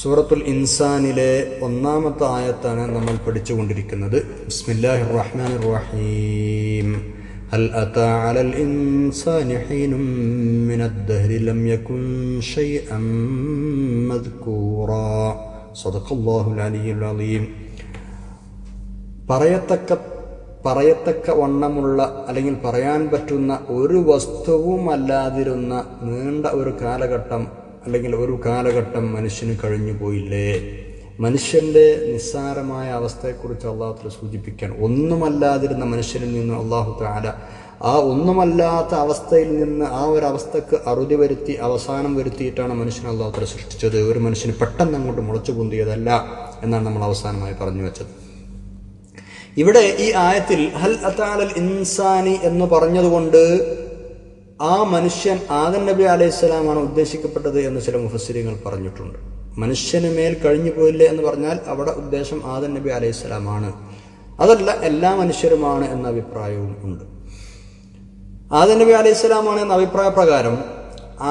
സൂറത്തുൽ ഇൻസാനിലെ ഒന്നാമത്തെ ആയത്താണ് നമ്മൾ പഠിച്ചുകൊണ്ടിരിക്കുന്നത് ബിസ്മില്ലാഹിർ റഹ്മാനിർ റഹീം هل أتى على الإنسان حين من الدهر لم يكن شيئا مذكورا صدق الله العلي العظيم പറയത്തക്ക പറയത്തക്ക വണ്ണമുള്ള അല്ലെങ്കിൽ പറയാൻ പറ്റുന്ന ഒരു വസ്തുവും അല്ലാതിരുന്ന നീണ്ട ഒരു കാലഘട്ടം അല്ലെങ്കിൽ ഒരു കാലഘട്ടം മനുഷ്യന് കഴിഞ്ഞു പോയില്ലേ? മനുഷ്യന്റെ നിസ്സാരമായ അവസ്ഥയെക്കുറിച്ച് അള്ളാഹുത്തല സൂചിപ്പിക്കാൻ ഒന്നുമല്ലാതിരുന്ന മനുഷ്യനിൽ നിന്ന് അള്ളാഹു താല ആ ഒന്നുമല്ലാത്ത അവസ്ഥയിൽ നിന്ന് ആ ഒരു അവസ്ഥക്ക് അറുതി വരുത്തി അവസാനം വരുത്തിയിട്ടാണ് മനുഷ്യൻ അള്ളാഹുത്തല സൃഷ്ടിച്ചത്. ഒരു മനുഷ്യന് പെട്ടെന്ന് അങ്ങോട്ട് മുളച്ചു പൊന്തിയതല്ല എന്നാണ് നമ്മൾ അവസാനമായി പറഞ്ഞു വെച്ചത്. ഇവിടെ ഈ ആയത്തിൽ ഹൽ അത്താലൽ ഇൻസാനി എന്ന് പറഞ്ഞതുകൊണ്ട് ആ മനുഷ്യൻ ആദൻ നബി അലൈഹിസ്സലാമാണ് ഉദ്ദേശിക്കപ്പെട്ടത് എന്ന് ചില മുഫസ്സിരികൾ പറഞ്ഞിട്ടുണ്ട്. മനുഷ്യന് മേൽ കഴിഞ്ഞു പോയില്ലേ എന്ന് പറഞ്ഞാൽ അവിടെ ഉദ്ദേശം ആദൻ നബി അലൈഹിസ്സലാമാണ് അതല്ല എല്ലാ മനുഷ്യരുമാണ് എന്ന അഭിപ്രായവും ഉണ്ട്. ആദൻ നബി അലൈഹിസ്സലാമാണ് എന്ന അഭിപ്രായ പ്രകാരം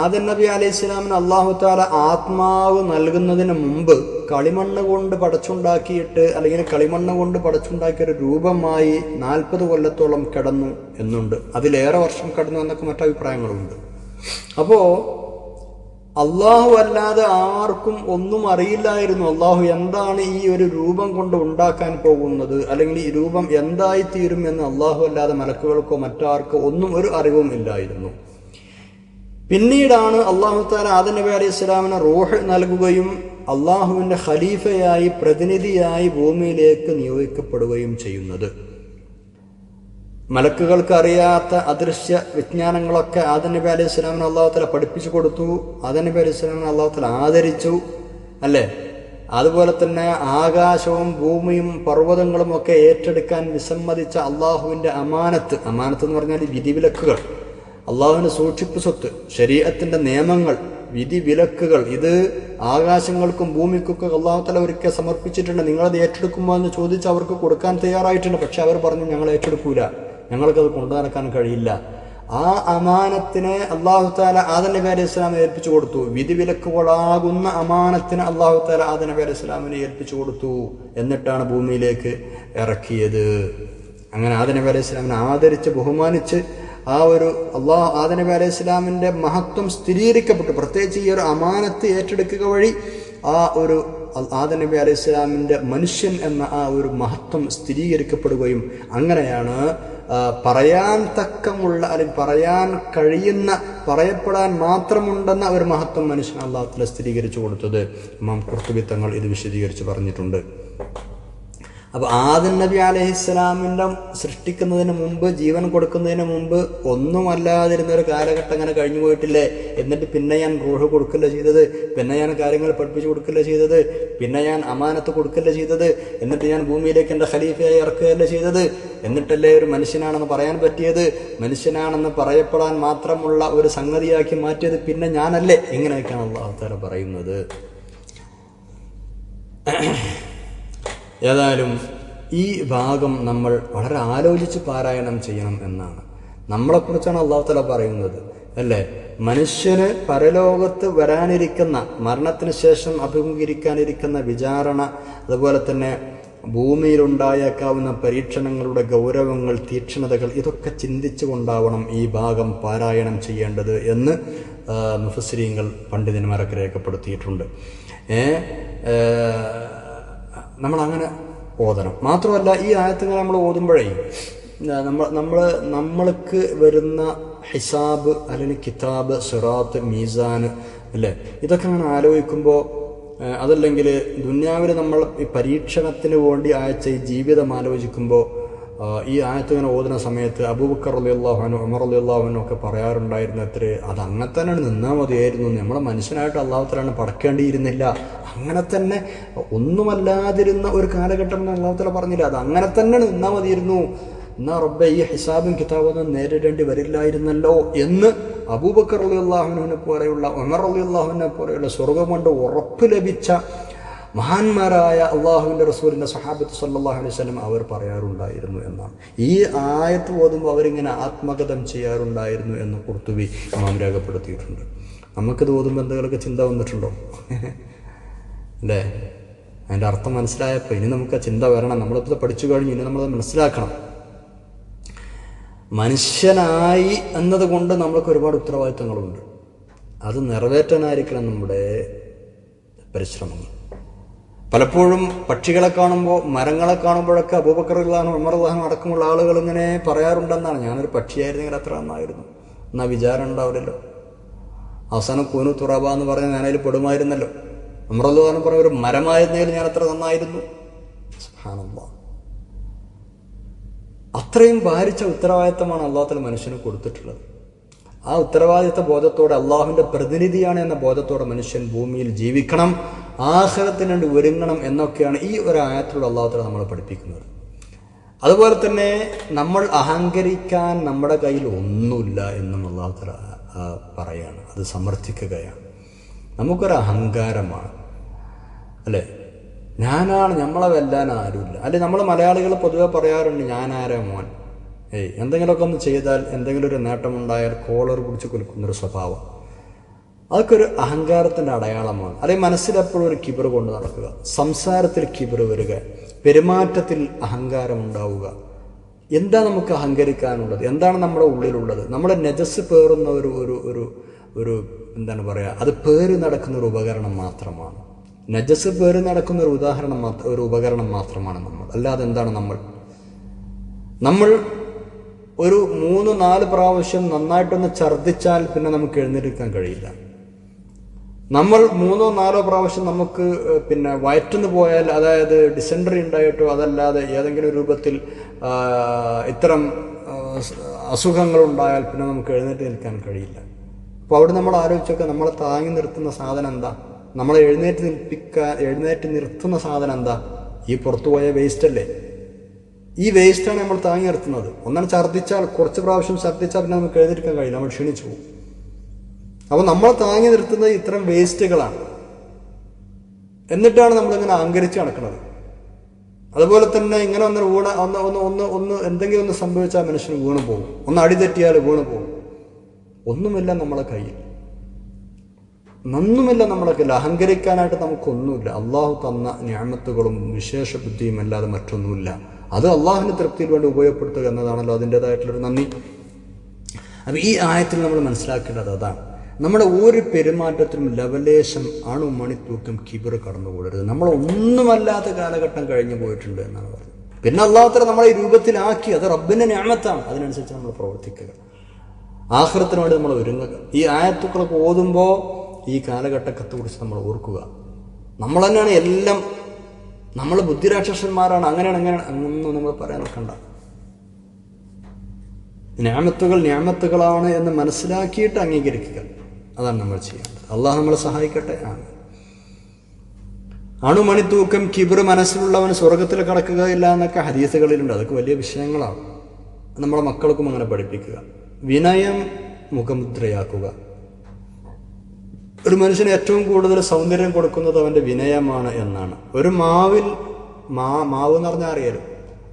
ആദൻ നബി അലൈഹി സ്വലാമിന് അള്ളാഹു താല ആത്മാവ് നൽകുന്നതിന് മുമ്പ് കളിമണ്ണ് കൊണ്ട് പടച്ചുണ്ടാക്കിയിട്ട് അല്ലെങ്കിൽ കളിമണ്ണ് കൊണ്ട് പടച്ചുണ്ടാക്കിയ ഒരു രൂപമായി നാൽപ്പത് കൊല്ലത്തോളം കിടന്നു എന്നുണ്ട്. അതിലേറെ വർഷം കിടന്നു എന്നൊക്കെ മറ്റഭിപ്രായങ്ങളുണ്ട്. അപ്പോ അള്ളാഹു അല്ലാതെ ആർക്കും ഒന്നും അറിയില്ലായിരുന്നു അള്ളാഹു എന്താണ് ഈ ഒരു രൂപം കൊണ്ട് ഉണ്ടാക്കാൻ പോകുന്നത് അല്ലെങ്കിൽ ഈ രൂപം എന്തായിത്തീരും എന്ന് അള്ളാഹു അല്ലാതെ മലക്കുകൾക്കോ മറ്റാർക്കോ ഒന്നും ഒരു അറിവും ഇല്ലായിരുന്നു. പിന്നീടാണ് അള്ളാഹു താല ആദം നബി അലൈഹി ഇസ്ലാമിന് റോഹ് നൽകുകയും അള്ളാഹുവിന്റെ ഖലീഫയായി പ്രതിനിധിയായി ഭൂമിയിലേക്ക് നിയോഗിക്കപ്പെടുകയും ചെയ്യുന്നത്. മലക്കുകൾക്ക് അറിയാത്ത അദൃശ്യ വിജ്ഞാനങ്ങളൊക്കെ ആദം നബി അലൈഹി ഇസ്ലാമിന് അള്ളാഹു താല പഠിപ്പിച്ചു കൊടുത്തു. ആദം നബി അലൈഹി ഇസ്ലാമിന് അള്ളാഹു താല ആദരിച്ചു അല്ലേ? അതുപോലെ തന്നെ ആകാശവും ഭൂമിയും പർവതങ്ങളും ഒക്കെ ഏറ്റെടുക്കാൻ വിസമ്മതിച്ച അള്ളാഹുവിന്റെ അമാനത്ത് അമാനത്ത് എന്ന് പറഞ്ഞാൽ വിധിവിലക്കുകൾ. അള്ളാഹുവിന് സൂക്ഷിപ്പ് സ്വത്ത് ശരീരത്തിന്റെ നിയമങ്ങൾ വിധി വിലക്കുകൾ ഇത് ആകാശങ്ങൾക്കും ഭൂമിക്കൊക്കെ അള്ളാഹുത്തല ഒരിക്കൽ സമർപ്പിച്ചിട്ടുണ്ട്. നിങ്ങളത് ഏറ്റെടുക്കുമോ എന്ന് ചോദിച്ച് അവർക്ക് കൊടുക്കാൻ തയ്യാറായിട്ടുണ്ട്. പക്ഷെ അവർ പറഞ്ഞു ഞങ്ങൾ ഏറ്റെടുക്കൂല. ഞങ്ങൾക്കത് കൊണ്ടു നടക്കാൻ കഴിയില്ല. ആ അമാനത്തിനെ അള്ളാഹു താല ആദൻ നബി അലൈഹി ഇസ്ലാമിനെ ഏൽപ്പിച്ചു കൊടുത്തു. വിധി വിലക്കുകളാകുന്ന അമാനത്തിന് അള്ളാഹു താല ആദൻ നബി അലൈഹി ഇസ്ലാമിനെ ഏൽപ്പിച്ചു കൊടുത്തു എന്നിട്ടാണ് ഭൂമിയിലേക്ക് ഇറക്കിയത്. അങ്ങനെ ആദൻ നബി ഇസ്ലാമിനെ ആദരിച്ച് ബഹുമാനിച്ച് ആ ഒരു അള്ളാഹ് ആദനബി അലൈഹി ഇസ്ലാമിന്റെ മഹത്വം സ്ഥിരീകരിക്കപ്പെട്ടു. പ്രത്യേകിച്ച് ഈ ഒരു അമാനത്ത് ഏറ്റെടുക്കുക വഴി ആ ഒരു ആദനബി അലൈഹി ഇസ്ലാമിന്റെ മനുഷ്യൻ എന്ന ആ ഒരു മഹത്വം സ്ഥിരീകരിക്കപ്പെടുകയും അങ്ങനെയാണ് പറയാൻ തക്കമുള്ള അല്ലെങ്കിൽ പറയാൻ കഴിയുന്ന പറയപ്പെടാൻ മാത്രമുണ്ടെന്ന ഒരു മഹത്വം മനുഷ്യൻ അള്ളാഹുത്തിലെ സ്ഥിരീകരിച്ചു കൊടുത്തത്. ഇമാം കുർത്തുബിത്തങ്ങൾ ഇത് വിശദീകരിച്ച് പറഞ്ഞിട്ടുണ്ട്. അപ്പൊ ആദൻ നബി അലഹിസ്സലാമിന്റെ സൃഷ്ടിക്കുന്നതിന് മുമ്പ് ജീവൻ കൊടുക്കുന്നതിന് മുമ്പ് ഒന്നുമല്ലാതിരുന്ന ഒരു കാലഘട്ടം അങ്ങനെ കഴിഞ്ഞു പോയിട്ടില്ലേ? എന്നിട്ട് പിന്നെ ഞാൻ റൂഹ് കൊടുക്കില്ല ചെയ്തത്? പിന്നെ ഞാൻ കാര്യങ്ങൾ പഠിപ്പിച്ചു കൊടുക്കില്ല ചെയ്തത്? പിന്നെ ഞാൻ അമാനത്ത് കൊടുക്കില്ല ചെയ്തത്? എന്നിട്ട് ഞാൻ ഭൂമിയിലേക്ക് എന്റെ ഖലീഫയായി ഇറക്കുകയല്ല ചെയ്തത്? എന്നിട്ടല്ലേ ഒരു മനുഷ്യനാണെന്ന് പറയാൻ പറ്റിയത്? മനുഷ്യനാണെന്ന് പറയപ്പെടാൻ മാത്രമുള്ള ഒരു സംഗതിയാക്കി മാറ്റിയത് പിന്നെ ഞാനല്ലേ? ഇങ്ങനെയൊക്കെയാണ് അള്ളാഹുത്താല പറയുന്നത്. ഏതായാലും ഈ ഭാഗം നമ്മൾ വളരെ ആലോചിച്ച് പാരായണം ചെയ്യണം എന്നാണ്. നമ്മളെക്കുറിച്ചാണ് അള്ളാഹുത്തല പറയുന്നത്. അല്ലേ? മനുഷ്യന് പരലോകത്ത് വരാനിരിക്കുന്ന മരണത്തിന് ശേഷം അഭിമുഖീകരിക്കാനിരിക്കുന്ന വിചാരണ അതുപോലെ തന്നെ ഭൂമിയിലുണ്ടായേക്കാവുന്ന പരീക്ഷണങ്ങളുടെ ഗൗരവങ്ങൾ തീക്ഷ്ണതകൾ ഇതൊക്കെ ചിന്തിച്ചു കൊണ്ടാവണം ഈ ഭാഗം പാരായണം ചെയ്യേണ്ടത് എന്ന് മുഫസ്രീങ്ങൾ പണ്ഡിതന്മാരൊക്കെ രേഖപ്പെടുത്തിയിട്ടുണ്ട്. ഏ നമ്മളങ്ങനെ ഓതണം. മാത്രമല്ല ഈ ആയത്തുകൾ നമ്മൾ ഓതുമ്പോഴേ നമ്മൾ നമ്മൾ നമ്മൾക്ക് വരുന്ന ഹിസാബ് അല്ലെങ്കിൽ കിതാബ് സിറാത്ത് മീസാൻ അല്ലേ? ഇതൊക്കെ അങ്ങനെ ആലോചിക്കുമ്പോൾ അതല്ലെങ്കിൽ ദുന്യാവിൽ നമ്മൾ ഈ പരീക്ഷണത്തിന് വേണ്ടി അയച്ച ഈ ജീവിതം ആലോചിക്കുമ്പോൾ ഈ ആയത്ത് ഇങ്ങനെ ഓതുന്ന സമയത്ത് അബൂബക്കർ അലി അള്ളാഹുനു ഉമർ അലി അള്ളാഹുനും ഒക്കെ പറയാറുണ്ടായിരുന്നു അത്ര അത് അങ്ങനെ തന്നെ നിന്നാൽ മതിയായിരുന്നു. നമ്മളെ മനുഷ്യനായിട്ട് അള്ളാഹുത്തലാണ് പടക്കേണ്ടിയിരുന്നില്ല അങ്ങനെ തന്നെ ഒന്നുമല്ലാതിരുന്ന ഒരു കാലഘട്ടം അള്ളാഹുത്തല പറഞ്ഞില്ല. അത് അങ്ങനെ തന്നെ നിന്നാൽ മതിയിരുന്നു എന്നാ റബ്ബെ ഈ ഹിസാബും കിതാബൊന്നും നേരിടേണ്ടി വരില്ലായിരുന്നല്ലോ എന്ന് അബൂബക്കർ അലി അള്ളാഹുവിനെ പോലെയുള്ള ഉമർ അലി അള്ളാഹുവിനെ പോലെയുള്ള സ്വർഗം കൊണ്ട് ഉറപ്പ് ലഭിച്ച മഹാന്മാരായ അള്ളാഹുവിന്റെ റസൂലിന്റെ സഹാബത്ത് സല്ലാഹു അലൈഹി സ്വലം അവർ പറയാറുണ്ടായിരുന്നു എന്നാണ്. ഈ ആയത്ത് ഓതുമ്പോൾ അവരിങ്ങനെ ആത്മഗതം ചെയ്യാറുണ്ടായിരുന്നു എന്ന് കുർത്തുവി ഇമാം രേഖപ്പെടുത്തിയിട്ടുണ്ട്. നമുക്കിത് ഓതുമ്പോൾ എന്തെങ്കിലുമൊക്കെ ചിന്ത വന്നിട്ടുണ്ടോ? അല്ലേ? അതിന്റെ അർത്ഥം മനസ്സിലായപ്പോൾ ഇനി നമുക്ക് ചിന്ത വരണം. നമ്മളിപ്പോൾ പഠിച്ചു കഴിഞ്ഞു ഇനി നമ്മളത് മനസ്സിലാക്കണം. മനുഷ്യനായി എന്നതുകൊണ്ട് നമ്മൾക്ക് ഒരുപാട് ഉത്തരവാദിത്തങ്ങളുണ്ട്. അത് നിറവേറ്റാനായിരിക്കണം നമ്മുടെ പരിശ്രമങ്ങൾ. പലപ്പോഴും പക്ഷികളെ കാണുമ്പോൾ മരങ്ങളെ കാണുമ്പോഴൊക്കെ അബൂബക്കറുള്ളാനും ഉമറുള്ളാനും അടക്കമുള്ള ആളുകൾ ഇങ്ങനെ പറയാറുണ്ടെന്നാണ്. ഞാനൊരു പക്ഷിയായിരുന്നെങ്കിൽ അത്ര നന്നായിരുന്നു. എന്നാ വിചാരം ഉണ്ടാവില്ലല്ലോ. അവസാനം കൂനു തുറാബ എന്ന് പറഞ്ഞ ഞാനതിൽ പെടുമായിരുന്നല്ലോ. ഉമറുള്ളാനും പറഞ്ഞ ഒരു മരമായിരുന്നെങ്കിൽ ഞാൻ അത്ര നന്നായിരുന്നു. അത്രയും ഭാരിച്ച ഉത്തരവാദിത്തമാണ് അള്ളാഹത്തിൽ മനുഷ്യന് കൊടുത്തിട്ടുള്ളത്. ആ ഉത്തരവാദിത്ത ബോധത്തോടെ അള്ളാഹുവിന്റെ പ്രതിനിധിയാണ് എന്ന ബോധത്തോടെ മനുഷ്യൻ ഭൂമിയിൽ ജീവിക്കണം ആഹ്ലത്തിന് വേണ്ടി ഒരുങ്ങണം എന്നൊക്കെയാണ് ഈ ഒരു ആയത്തിലൂടെ അള്ളാഹുത്തോടെ നമ്മളെ പഠിപ്പിക്കുന്നത്. അതുപോലെ തന്നെ നമ്മൾ അഹങ്കരിക്കാൻ നമ്മുടെ കയ്യിൽ ഒന്നുമില്ല എന്നും അള്ളാഹുത്തല പറയാണ്. അത് സമർത്ഥിക്കുകയാണ്. നമുക്കൊരു അഹങ്കാരമാണ്. അല്ലേ? ഞാനാണ് നമ്മളെ വെല്ലാൻ ആരുമില്ല. അല്ലെ നമ്മൾ മലയാളികൾ പൊതുവെ പറയാറുണ്ട് ഞാനാരാ മോൻ? ഏയ് എന്തെങ്കിലുമൊക്കെ ഒന്ന് ചെയ്താൽ എന്തെങ്കിലും ഒരു നേട്ടമുണ്ടായാൽ കോളർ പിടിച്ച് കുലുക്കുന്നൊരു സ്വഭാവം. അതൊക്കെ ഒരു അഹങ്കാരത്തിന്റെ അടയാളമാണ്. അല്ലെങ്കിൽ മനസ്സിലെപ്പോഴും ഒരു കിബർ കൊണ്ട് നടക്കുക. സംസാരത്തിൽ കിബർ വരിക. പെരുമാറ്റത്തിൽ അഹങ്കാരം ഉണ്ടാവുക. എന്താ നമുക്ക് അഹങ്കരിക്കാനുള്ളത്? എന്താണ് നമ്മുടെ ഉള്ളിലുള്ളത്? നമ്മുടെ നെജസ് പേറുന്ന ഒരു ഒരു ഒരു ഒരു എന്താണ് പറയുക അത് പേറി നടക്കുന്ന ഒരു ഉപകരണം മാത്രമാണ്. നജസ് പേറി നടക്കുന്ന ഒരു ഉദാഹരണം മാത്രം ഒരു ഉപകരണം മാത്രമാണ് നമ്മൾ. അല്ലാതെ എന്താണ് നമ്മൾ? നമ്മൾ ഒരു മൂന്ന് നാല് പ്രാവശ്യം നന്നായിട്ടൊന്ന് ഛർദ്ദിച്ചാൽ പിന്നെ നമുക്ക് എഴുന്നേൽക്കാൻ കഴിയില്ല. നമ്മൾ മൂന്നോ നാലോ പ്രാവശ്യം നമുക്ക് പിന്നെ വയറ്റുന്നു പോയാൽ അതായത് ഡിസെൻഡറി ഉണ്ടായിട്ടോ അതല്ലാതെ ഏതെങ്കിലും രൂപത്തിൽ ഇത്തരം ഉണ്ടായാൽ പിന്നെ നമുക്ക് എഴുന്നേറ്റ് നിൽക്കാൻ കഴിയില്ല. അപ്പോൾ അവിടെ നമ്മൾ ആലോചിച്ചൊക്കെ നമ്മളെ താങ്ങി നിർത്തുന്ന സാധനം എന്താ? നമ്മളെ എഴുന്നേറ്റ് നിൽപ്പിക്കാൻ എഴുന്നേറ്റ് നിർത്തുന്ന സാധനം എന്താ? ഈ പുറത്തുപോയ വേസ്റ്റ് അല്ലേ? ഈ വേസ്റ്റാണ് നമ്മൾ താങ്ങി നിർത്തുന്നത്. ഒന്നാണ് ഛർദ്ദിച്ചാൽ കുറച്ച് പ്രാവശ്യം ഛർദ്ദിച്ചാൽ പിന്നെ നമുക്ക് എഴുതിയിരിക്കാൻ കഴിയില്ല. നമ്മൾ ക്ഷീണിച്ചു പോകും. അപ്പോൾ നമ്മൾ താങ്ങി നിർത്തുന്നത് ഇത്തരം വേസ്റ്റുകളാണ്. എന്നിട്ടാണ് നമ്മളിങ്ങനെ അഹങ്കരിച്ച് നടക്കുന്നത്. അതുപോലെ തന്നെ ഇങ്ങനെ ഒന്ന് വീണ ഒന്ന് ഒന്ന് ഒന്ന് ഒന്ന് എന്തെങ്കിലും ഒന്ന് സംഭവിച്ചാൽ മനുഷ്യന് വീണു പോകും. ഒന്ന് അടിതെറ്റിയാൽ വീണു പോകും. ഒന്നുമില്ല നമ്മളെ കയ്യിൽ. നന്നുമില്ല നമ്മളെ കയ്യിൽ. അഹങ്കരിക്കാനായിട്ട് നമുക്കൊന്നുമില്ല. അള്ളാഹു തന്ന ഞാമത്തുകളും വിശേഷ ബുദ്ധിയും അല്ലാതെ മറ്റൊന്നുമില്ല. അത് അള്ളാഹുവിന്റെ തൃപ്തിയിൽ വേണ്ടി ഉപയോഗപ്പെടുത്തുക എന്നതാണല്ലോ അതിന്റെതായിട്ടുള്ളൊരു നന്ദി. അപ്പം ഈ ആയത്തിൽ നമ്മൾ മനസ്സിലാക്കേണ്ടത് അതാണ്. നമ്മുടെ ഒരു പെരുമാറ്റത്തിനും ലവലേശം അണു മണിത്തൂക്കം കിബിർ കടന്നുകൂടരുത്. നമ്മൾ ഒന്നുമല്ലാത്ത കാലഘട്ടം കഴിഞ്ഞു പോയിട്ടുണ്ട് എന്നാണ് പറയുന്നത് പിന്നെ അള്ളാഹത്തര നമ്മളെ ഈ രൂപത്തിലാക്കി. അത് റബ്ബിന്റെ ഞാമത്താണ് അതിനനുസരിച്ച് നമ്മൾ പ്രവർത്തിക്കുക. ആഹ്റത്തിന് വേണ്ടി നമ്മൾ ഒരുങ്ങുക. ഈ ആയത്തുക്കളൊക്കെ ഓതുമ്പോൾ ഈ കാലഘട്ടത്തെക്കുറിച്ച് നമ്മൾ ഓർക്കുക. നമ്മൾ തന്നെയാണ് എല്ലാം നമ്മൾ ബുദ്ധിരാക്ഷസന്മാരാണ്. അങ്ങനെയാണ് അങ്ങനെയാണ്. അങ്ങനൊന്നും നമ്മൾ പറയാൻ നോക്കണ്ട ഞാമത്തുകൾ ഞാമത്തുകളാണ് എന്ന് മനസ്സിലാക്കിയിട്ട് അംഗീകരിക്കുക. അതാണ് നമ്മൾ ചെയ്യേണ്ടത്. അള്ളാഹ് നമ്മളെ സഹായിക്കട്ടെ. ആണ് അണുമണിത്തൂക്കം കിബിർ മനസ്സിലുള്ളവൻ സ്വർഗത്തിൽ കടക്കുകയില്ല എന്നൊക്കെ ഹദീസുകളിലുണ്ട്. അതൊക്കെ വലിയ വിഷയങ്ങളാണ്. നമ്മളെ മക്കൾക്കും അങ്ങനെ പഠിപ്പിക്കുക. വിനയം മുഖമുദ്രയാക്കുക. ഒരു മനുഷ്യന് ഏറ്റവും കൂടുതൽ സൗന്ദര്യം കൊടുക്കുന്നത് അവന്റെ വിനയമാണ് എന്നാണ്. ഒരു മാവിൽ മാ മാവ് എന്ന് പറഞ്ഞാൽ അറിയാലോ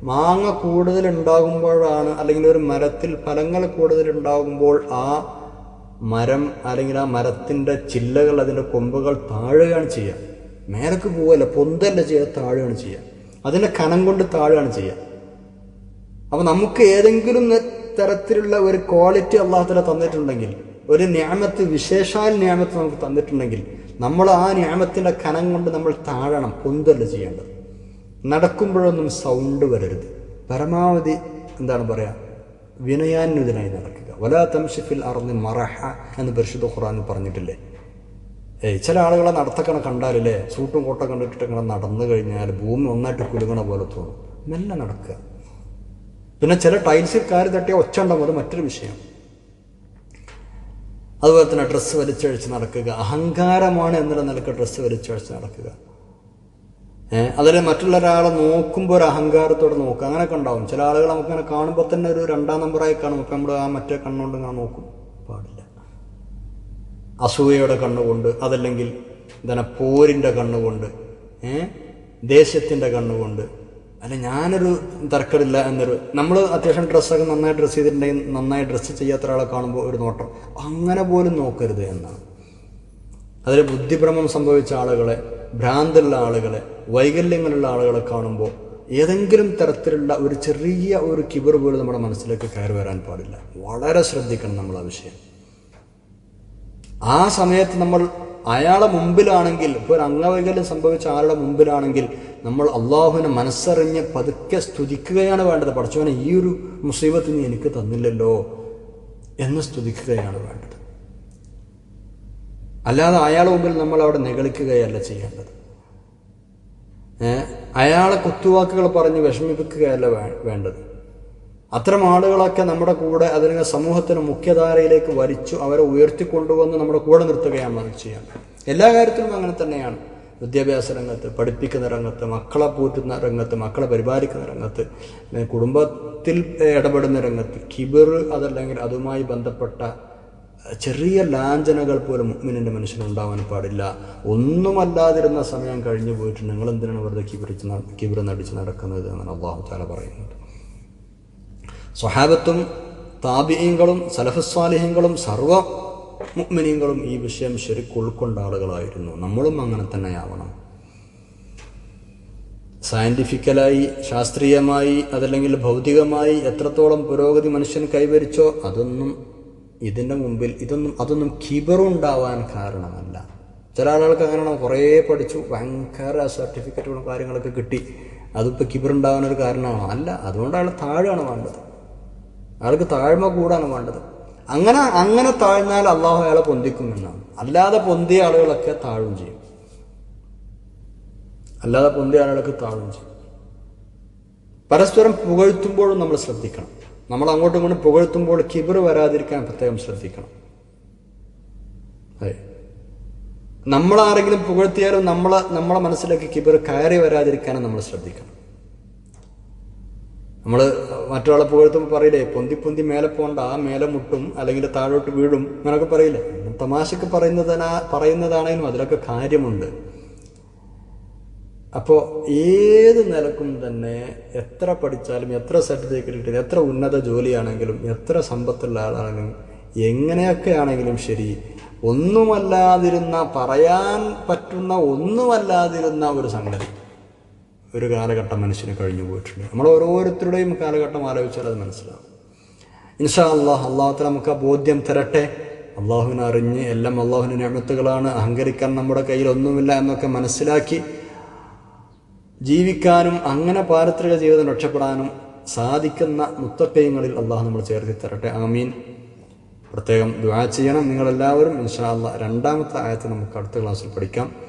മാങ്ങ കൂടുതൽ ഉണ്ടാകുമ്പോഴാണ് അല്ലെങ്കിൽ ഒരു മരത്തിൽ ഫലങ്ങൾ കൂടുതൽ ഉണ്ടാകുമ്പോൾ ആ മരം അല്ലെങ്കിൽ ആ മരത്തിന്റെ ചില്ലകൾ അതിന്റെ കൊമ്പുകൾ താഴുകയാണ് ചെയ്യുക. മേലക്ക് പോവല്ല പൊന്തല്ല ചെയ്യുക താഴുകയാണ് ചെയ്യുക. അതിന്റെ കനം കൊണ്ട് താഴുകയാണ് ചെയ്യുക. അപ്പം നമുക്ക് ഏതെങ്കിലും തരത്തിലുള്ള ഒരു ക്വാളിറ്റി അള്ളാഹുത്തല തന്നിട്ടുണ്ടെങ്കിൽ ഒരു ന്യാമത്ത് വിശേഷാൽ ന്യാമത്ത് നമുക്ക് തന്നിട്ടുണ്ടെങ്കിൽ നമ്മൾ ആ ന്യാമത്തിന്റെ കനം കൊണ്ട് നമ്മൾ താഴണം പൊന്തല്ല ചെയ്യേണ്ടത്. നടക്കുമ്പോഴൊന്നും സൗണ്ട് വരരുത്. പരമാവധി എന്താണ് പറയുക വിനയാന്വിതനായി നടക്കുക. വലാ തംഷിഫിൽ അറിഞ്ഞ് മറഹ എന്ന് പരിശുദ്ധ ഖുറാൻ പറഞ്ഞിട്ടില്ലേ? ഏയ് ചില ആളുകളെ നടത്തക്കണ കണ്ടാലല്ലേ? സൂട്ടും കോട്ട കണ്ടിട്ട് ഇങ്ങനെ നടന്നു കഴിഞ്ഞാൽ ഭൂമി ഒന്നായിട്ട് കുലുങ്ങണ പോലെ തോന്നും. മെല്ലെ നടക്കുക. പിന്നെ ചില ടൈൽസിൽ കാര്യം തട്ടിയ ഒച്ച അത് മറ്റൊരു വിഷയം. അതുപോലെ തന്നെ ഡ്രസ്സ് വലിച്ചഴിച്ച് നടക്കുക. അഹങ്കാരമാണ് എന്നുള്ള നിലയ്ക്ക് ഡ്രസ്സ് വലിച്ചഴിച്ച് നടക്കുക. അതിൽ മറ്റുള്ള ഒരാളെ നോക്കുമ്പോൾ ഒരു അഹങ്കാരത്തോടെ നോക്കുക. അങ്ങനെയൊക്കെ ഉണ്ടാവും. ചില ആളുകൾ നമുക്കിങ്ങനെ കാണുമ്പോൾ തന്നെ ഒരു രണ്ടാം നമ്പറായി കാണും. നമ്മൾ ആ മറ്റേ കണ്ണുകൊണ്ട് ഇങ്ങനെ നോക്കും. പാടില്ല. അസൂയയുടെ കണ്ണുകൊണ്ട് അതല്ലെങ്കിൽ എന്താണ് പോരിന്റെ കണ്ണുകൊണ്ട്. ദേഷ്യത്തിന്റെ കണ്ണുകൊണ്ട്. അല്ല ഞാനൊരു തർക്കമില്ല എന്നൊരു നമ്മൾ അത്യാവശ്യം ഡ്രസ്സൊക്കെ നന്നായി ഡ്രസ്സ് ചെയ്തിട്ടുണ്ടെങ്കിൽ നന്നായി ഡ്രസ്സ് ചെയ്യാത്ത ഒരാളെ കാണുമ്പോൾ ഒരു നോട്ടം. അങ്ങനെ പോലും നോക്കരുത് എന്നാണ്. അതിൽ ബുദ്ധിഭ്രമം സംഭവിച്ച ആളുകളെ ഭ്രാന്തുള്ള ആളുകളെ വൈകല്യങ്ങളുള്ള ആളുകളെ കാണുമ്പോൾ ഏതെങ്കിലും തരത്തിലുള്ള ഒരു ചെറിയ ഒരു കിബർ പോലും നമ്മുടെ മനസ്സിലേക്ക് കയറി വരാൻ പാടില്ല. വളരെ ശ്രദ്ധിക്കണം നമ്മൾ ആ വിഷയം. ആ സമയത്ത് നമ്മൾ അയാളെ മുമ്പിലാണെങ്കിൽ ഇപ്പോൾ ഒരു അംഗവൈകല്യം സംഭവിച്ച ആളുടെ മുമ്പിലാണെങ്കിൽ നമ്മൾ അള്ളാഹുവിനെ മനസ്സറിഞ്ഞ് പതുക്കെ സ്തുതിക്കുകയാണ് വേണ്ടത്. പഠിച്ചവനെ ഈ ഒരു മുസീബത്ത് നീ എനിക്ക് തന്നില്ലല്ലോ എന്ന് സ്തുതിക്കുകയാണ് വേണ്ടത്. അല്ലാതെ അയാളെ മുമ്പിൽ നമ്മൾ അവിടെ നിഗളിക്കുകയല്ല ചെയ്യേണ്ടത്. അയാളെ കുത്തുവാക്കുകൾ പറഞ്ഞ് വിഷമിപ്പിക്കുകയല്ല വേണ്ടത്. അത്തരം ആളുകളൊക്കെ നമ്മുടെ കൂടെ അതിനെ സമൂഹത്തിന് മുഖ്യധാരയിലേക്ക് വലിച്ചു അവരെ ഉയർത്തിക്കൊണ്ടുവന്ന് നമ്മുടെ കൂടെ നിർത്തുകയാണ് അത് ചെയ്യാൻ എല്ലാ കാര്യത്തിലും അങ്ങനെ തന്നെയാണ്. വിദ്യാഭ്യാസ രംഗത്ത് പഠിപ്പിക്കുന്ന രംഗത്ത് മക്കളെ പോറ്റുന്ന രംഗത്ത് മക്കളെ പരിപാലിക്കുന്ന രംഗത്ത് കുടുംബത്തിൽ ഇടപെടുന്ന രംഗത്ത് കിബിർ അതല്ലെങ്കിൽ അതുമായി ബന്ധപ്പെട്ട ചെറിയ ലാഞ്ചനകൾ പോലും മുഗ്മിനിന്റെ മനുഷ്യനുണ്ടാവാൻ പാടില്ല. ഒന്നുമല്ലാതിരുന്ന സമയം കഴിഞ്ഞു പോയിട്ട് നിങ്ങൾ എന്തിനാണ് വെറുതെ കിബിറിച്ച് ന- കിബിർ നടിച്ച് നടക്കുന്നത് എന്നാണ് അള്ളാഹു താല പറയുന്നത്. സ്വഹാബത്തും താബിയങ്ങളും സലഫസ്വാലിഹ്യങ്ങളും സർവ മുഗ്മിനീങ്ങളും ഈ വിഷയം ശരിക്കും ഉൾക്കൊണ്ട ആളുകളായിരുന്നു. നമ്മളും അങ്ങനെ തന്നെയാവണം. സയന്റിഫിക്കലായി ശാസ്ത്രീയമായി അതല്ലെങ്കിൽ ഭൗതികമായി എത്രത്തോളം പുരോഗതി മനുഷ്യൻ കൈവരിച്ചോ അതൊന്നും ഇതിന്റെ മുമ്പിൽ ഇതൊന്നും അതൊന്നും കിബറുണ്ടാവാൻ കാരണമല്ല. ചില ആളുകൾക്ക് അങ്ങനെയാണ് കുറേ പഠിച്ചു ഭയങ്കര സർട്ടിഫിക്കറ്റുകളും കാര്യങ്ങളൊക്കെ കിട്ടി. അതിപ്പോൾ കിബറുണ്ടാവാൻ ഒരു കാരണമാണോ. അല്ല അതുകൊണ്ടാണ് താഴെയാണ് വേണ്ടത്. അയാൾക്ക് താഴ്മ കൂടാണ് വേണ്ടത്. അങ്ങനെ അങ്ങനെ താഴ്ന്നാൽ അള്ളാഹു അയാളെ പൊന്തിക്കും എന്നാണ്. അല്ലാതെ പൊന്തിയ ആളുകളൊക്കെ താഴും ചെയ്യും. അല്ലാതെ പൊന്തിയ ആളുകളൊക്കെ താഴും ചെയ്യും. പരസ്പരം പുകഴ്ത്തുമ്പോഴും നമ്മൾ ശ്രദ്ധിക്കണം. നമ്മൾ അങ്ങോട്ടും ഇങ്ങോട്ടും പുകഴ്ത്തുമ്പോൾ കിബർ വരാതിരിക്കാൻ പ്രത്യേകം ശ്രദ്ധിക്കണം. അതെ. നമ്മളാരെങ്കിലും പുകഴ്ത്തിയാലും നമ്മളെ നമ്മളെ മനസ്സിലേക്ക് കിബർ കയറി വരാതിരിക്കാനും നമ്മൾ ശ്രദ്ധിക്കണം. നമ്മൾ മറ്റൊരാളെ പുകഴ്ത്തുമ്പോൾ പറയില്ലേ പൊന്തി പൊന്തി മേലെ പോണ്ട ആ മേലെ മുട്ടും അല്ലെങ്കിൽ താഴോട്ട് വീഴും അങ്ങനൊക്കെ പറയില്ലേ. തമാശക്ക് പറയുന്നതിനാ പറയുന്നതാണെങ്കിലും അതിലൊക്കെ കാര്യമുണ്ട്. അപ്പോൾ ഏത് നിലക്കും തന്നെ എത്ര പഠിച്ചാലും എത്ര സർട്ടിഫിക്കറ്റ് കിട്ടിയാലും എത്ര ഉന്നത ജോലിയാണെങ്കിലും എത്ര സമ്പത്തുള്ള ആളാണെങ്കിലും എങ്ങനെയൊക്കെ ആണെങ്കിലും ശരി ഒന്നുമല്ലാതിരുന്ന പറയാൻ പറ്റുന്ന ഒന്നുമല്ലാതിരുന്ന ഒരു സംഗതി. ഒരു കാലഘട്ടം മനുഷ്യന് കഴിഞ്ഞു പോയിട്ടുണ്ട്. നമ്മൾ ഓരോരുത്തരുടെയും കാലഘട്ടം ആലോചിച്ചാൽ അത് മനസ്സിലാവും. ഇൻഷാ അള്ളാഹ് അള്ളാഹത്തിന് നമുക്ക് ആ ബോധ്യം തരട്ടെ. അള്ളാഹുവിനെ അറിഞ്ഞ് എല്ലാം അള്ളാഹുവിന്റെ ഞാമത്തുകളാണ് അഹങ്കരിക്കാൻ നമ്മുടെ കയ്യിൽ ഒന്നുമില്ല എന്നൊക്കെ മനസ്സിലാക്കി ജീവിക്കാനും അങ്ങനെ പാരത്രിക ജീവിതം രക്ഷപ്പെടാനും സാധിക്കുന്ന മുത്തക്കയങ്ങളിൽ അള്ളാഹു നമ്മൾ ചേർത്തി തരട്ടെ. ആമീൻ. പ്രത്യേകം ദുആ ചെയ്യണം. നിങ്ങളെല്ലാവരും ഇൻഷാ അള്ളാഹ് രണ്ടാമത്തെ ആയത്ത് നമുക്ക് അടുത്ത ക്ലാസ്സിൽ പഠിക്കാം.